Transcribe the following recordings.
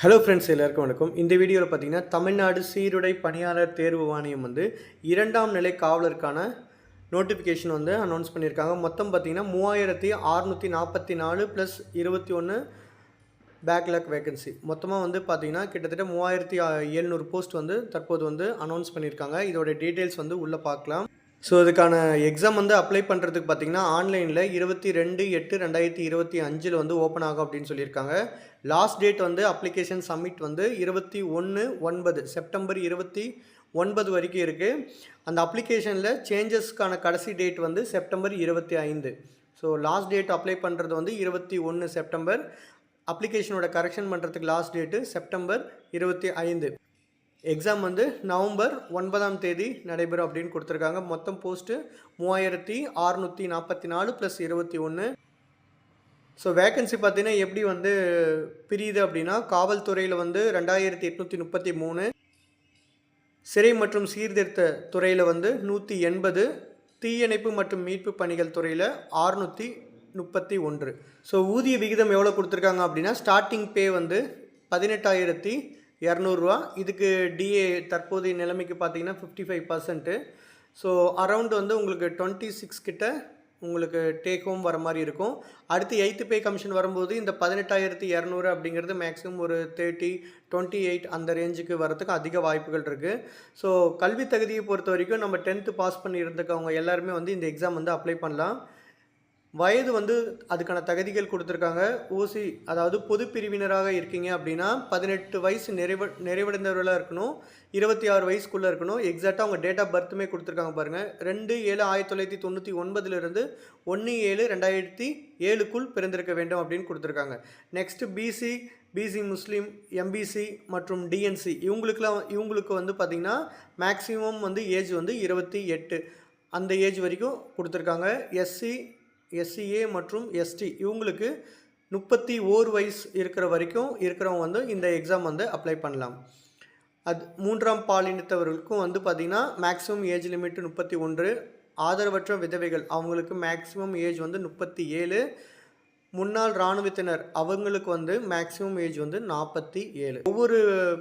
Hello friends எல்லாருக்கும் வணக்கம். இந்த வீடியோவில் பார்த்தீங்கன்னா தமிழ்நாடு சீருடை பணியாளர் தேர்வு வாணியம் வந்து இரண்டாம் நிலை காவலருக்கான நோட்டிஃபிகேஷன் வந்து அனௌன்ஸ் பண்ணியிருக்காங்க. மொத்தம் பார்த்தீங்கன்னா மூவாயிரத்தி அறுநூற்றி நாற்பத்தி நாலு ப்ளஸ் இருபத்தி ஒன்று பேக்லாக் வேகன்சி மொத்தமாக வந்து பார்த்திங்கன்னா கிட்டத்தட்ட மூவாயிரத்தி எழுநூறு போஸ்ட் வந்து தற்போது வந்து அனௌன்ஸ் பண்ணியிருக்காங்க. இதோட டீட்டெயில்ஸ் வந்து உள்ளே பார்க்கலாம் ஸோ இதுக்கான எக்ஸாம் வந்து அப்ளை பண்ணுறதுக்கு பார்த்தீங்கன்னா ஆன்லைனில் இருபத்தி ரெண்டு எட்டு ரெண்டாயிரத்தி இருபத்தி அஞ்சில் வந்து ஓப்பன் ஆகும் அப்படின்னு சொல்லியிருக்காங்க. லாஸ்ட் டேட் வந்து அப்ளிகேஷன் சப்மிட் வந்து இருபத்தி ஒன்று ஒன்பது செப்டம்பர் இருபத்தி ஒன்பது வரைக்கும் இருக்குது அந்த அப்ளிகேஷனில் சேஞ்சஸ்க்கான கடைசி டேட் வந்து செப்டம்பர் இருபத்தி ஐந்து. ஸோ லாஸ்ட் டேட் அப்ளை பண்ணுறது வந்து இருபத்தி ஒன்று செப்டம்பர் அப்ளிகேஷனோட கரெக்ஷன் பண்ணுறதுக்கு லாஸ்ட் டேட்டு செப்டம்பர் இருபத்தி ஐந்து. எக்ஸாம் வந்து நவம்பர் ஒன்பதாம் தேதி நடைபெறும் அப்படின்னு கொடுத்துருக்காங்க. மொத்தம் போஸ்ட்டு மூவாயிரத்தி அறுநூற்றி நாற்பத்தி நாலு ப்ளஸ் இருபத்தி ஒன்று ஸோ வேக்கன்சி பார்த்தீங்கன்னா எப்படி வந்து பிரியுது அப்படின்னா காவல்துறையில் வந்து ரெண்டாயிரத்தி எட்நூற்றி முப்பத்தி மூணு. சிறை மற்றும் சீர்திருத்த துறையில் வந்து நூற்றி எண்பது. தீயணைப்பு மற்றும் மீட்பு பணிகள் துறையில் ஆறுநூற்றி முப்பத்தி ஒன்று. ஸோ ஊதிய விகிதம் எவ்வளோ கொடுத்துருக்காங்க அப்படின்னா ஸ்டார்டிங் பே வந்து பதினெட்டாயிரத்தி இரநூறுவா. இதுக்கு டிஏ தற்போதைய நிலைமைக்கு பார்த்தீங்கன்னா fifty five percent so around வந்து உங்களுக்கு டுவெண்ட்டி சிக்ஸ் கிட்ட உங்களுக்கு டேக் ஹோம் வர மாதிரி இருக்கும். அடுத்து எயித்து பே கமிஷன் வரும்போது இந்த பதினெட்டாயிரத்தி இரநூறு அப்படிங்கிறது மேக்ஸிமம் ஒரு தேர்ட்டி டுவெண்ட்டி எயிட் அந்த ரேஞ்சுக்கு வரதுக்கு அதிக வாய்ப்புகள் இருக்குது ஸோ கல்வி தகுதியை பொறுத்த வரைக்கும் நம்ம டென்த்து பாஸ் பண்ணி எல்லாருமே வந்து இந்த எக்ஸாம் வந்து அப்ளை பண்ணலாம். வயது வந்து அதுக்கான தகுதிகள் கொடுத்துருக்காங்க. ஓசி அதாவது பொது பிரிவினராக இருக்கீங்க அப்படின்னா பதினெட்டு வயசு நிறைவ நிறைவடைந்தவர்களாக இருக்கணும். இருபத்தி ஆறு வயசுக்குள்ளே இருக்கணும். எக்ஸாக்டாக அவங்க டேட் ஆஃப் பர்த்துமே கொடுத்துருக்காங்க பாருங்கள் ரெண்டு ஏழு ஆயிரத்தி தொள்ளாயிரத்தி தொண்ணூற்றி ஒன்பதுலேருந்து ஒன்று ஏழு ரெண்டாயிரத்தி ஏழுக்குள் பிறந்திருக்க வேண்டும் அப்படின்னு கொடுத்துருக்காங்க. Next BC BC Muslim MBC மற்றும் டிஎன்சி இவங்களுக்குலாம் இவங்களுக்கு வந்து பார்த்திங்கன்னா மேக்ஸிமம் வந்து ஏஜ் வந்து இருபத்தி எட்டு. அந்த ஏஜ் வரைக்கும் கொடுத்துருக்காங்க. எஸ்சி எஸ்சிஏ மற்றும் எஸ்டி இவங்களுக்கு முப்பத்தி ஓர் வயசு இருக்கிற வரைக்கும் இருக்கிறவங்க வந்து இந்த எக்ஸாம் வந்து அப்ளை பண்ணலாம். அது மூன்றாம் பாலினத்தவர்களுக்கும் வந்து பார்த்திங்கன்னா மேக்ஸிமம் ஏஜ் லிமிட் முப்பத்தி ஒன்று ஆதரவற்ற விதவைகள் அவங்களுக்கு மேக்ஸிமம் ஏஜ் வந்து முப்பத்தி ஏழு முன்னாள் இராணுவத்தினர் அவங்களுக்கு வந்து மேக்ஸிமம் ஏஜ் வந்து நாற்பத்தி ஏழு. ஒவ்வொரு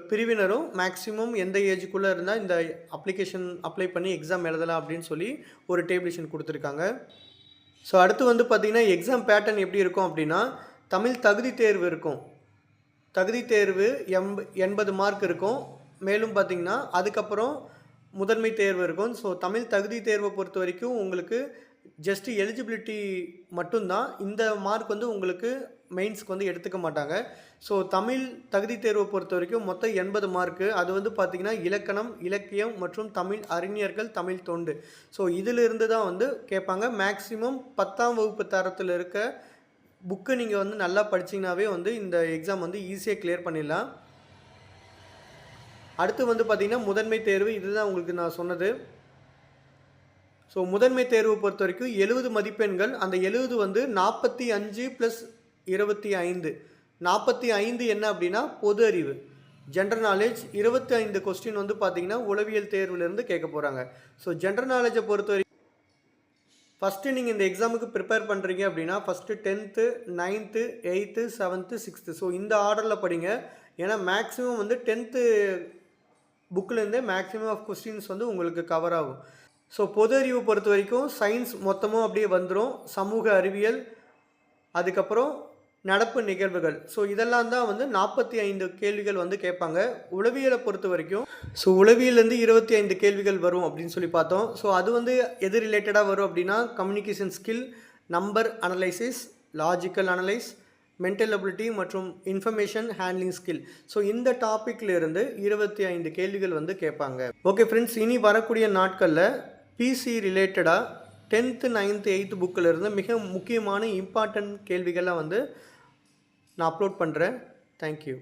பிரிவினரும் மேக்ஸிமம் எந்த ஏஜுக்குள்ளே இருந்தால் இந்த அப்ளிகேஷன் அப்ளை பண்ணி எக்ஸாம் எழுதலாம் அப்படின்னு சொல்லி ஒரு டேபிளேஷன் கொடுத்துருக்காங்க. ஸோ அடுத்து வந்து பார்த்திங்கன்னா எக்ஸாம் பேட்டர்ன் எப்படி இருக்கும் அப்படின்னா தமிழ் தகுதி தேர்வு இருக்கும். தகுதி தேர்வு எண்ப எண்பது மார்க் இருக்கும். மேலும் பார்த்திங்கன்னா அதுக்கப்புறம் முதன்மை தேர்வு இருக்கும். ஸோ தமிழ் தகுதி தேர்வை பொறுத்த வரைக்கும் உங்களுக்கு ஜஸ்ட்டு எலிஜிபிலிட்டி மட்டும்தான். இந்த மார்க் வந்து உங்களுக்கு மெயின்ஸ்க்கு வந்து எடுத்துக்க மாட்டாங்க. ஸோ தமிழ் தகுதி தேர்வை பொறுத்த வரைக்கும் மொத்தம் எண்பது மார்க்கு அது வந்து பார்த்திங்கன்னா இலக்கணம் இலக்கியம் மற்றும் தமிழ் அறிஞர்கள் தமிழ் தொண்டு. ஸோ இதிலிருந்து தான் வந்து கேட்பாங்க. மேக்ஸிமம் பத்தாம் வகுப்பு தரத்தில் இருக்க புக்கு நீங்கள் வந்து நல்லா படிச்சிங்கனாவே வந்து இந்த எக்ஸாம் வந்து ஈஸியாக கிளியர் பண்ணிடலாம். அடுத்து வந்து பார்த்திங்கன்னா முதன்மை தேர்வு. இதுதான் உங்களுக்கு நான் சொன்னது. ஸோ முதன்மை தேர்வு பொறுத்த வரைக்கும் எழுபது மதிப்பெண்கள். அந்த எழுபது வந்து நாற்பத்தி அஞ்சு ப்ளஸ் இருபத்தி ஐந்து. நாற்பத்தி ஐந்து என்ன அப்படின்னா பொது அறிவு. ஜென்ரல் நாலேஜ் இருபத்தி ஐந்து கொஸ்டின் வந்து பார்த்தீங்கன்னா உளவியல் தேர்வுலேருந்து கேட்க போகிறாங்க ஸோ ஜென்ரல் நாலேஜை பொறுத்த வரைக்கும் ஃபஸ்ட்டு நீங்கள் இந்த எக்ஸாமுக்கு ப்ரிப்பேர் பண்ணுறீங்க அப்படின்னா first tenth ninth eighth seventh sixth so இந்த ஆர்டரில் படிங்க. ஏன்னா மேக்ஸிமம் வந்து டென்த்து புக்கிலேருந்தே மேக்ஸிமம் ஆஃப் கொஸ்டின்ஸ் வந்து உங்களுக்கு கவர் ஆகும். ஸோ பொது அறிவு பொறுத்த வரைக்கும் சயின்ஸ் மொத்தமும் அப்படியே வந்துடும் சமூக அறிவியல் அதுக்கப்புறம் நடப்பு நிகழ்வுகள். ஸோ இதெல்லாம் தான் வந்து நாற்பத்தி ஐந்து கேள்விகள் வந்து கேட்பாங்க. உளவியலை பொறுத்த வரைக்கும் ஸோ உளவியலேருந்து இருபத்தி ஐந்து கேள்விகள் வரும் அப்படின்னு சொல்லி பார்த்தோம். ஸோ அது வந்து எது ரிலேட்டடாக வரும் அப்படின்னா communication skill number analysis logical analyse mental ability மற்றும் இன்ஃபர்மேஷன் ஹேண்ட்லிங் ஸ்கில் ஸோ இந்த டாப்பிக்கில் இருந்து இருபத்தி ஐந்து கேள்விகள் வந்து கேட்பாங்க. ஓகே ஃப்ரெண்ட்ஸ் இனி வரக்கூடிய நாட்களில் பிசி ரிலேட்டடாக டென்த்து நைன்த்து எயித்து புக்கில் இருந்து மிக முக்கியமான இம்பார்ட்டன்ட் கேள்விகள்லாம் வந்து நான் அப்லோட் பண்ணுறேன் தேங்க்யூ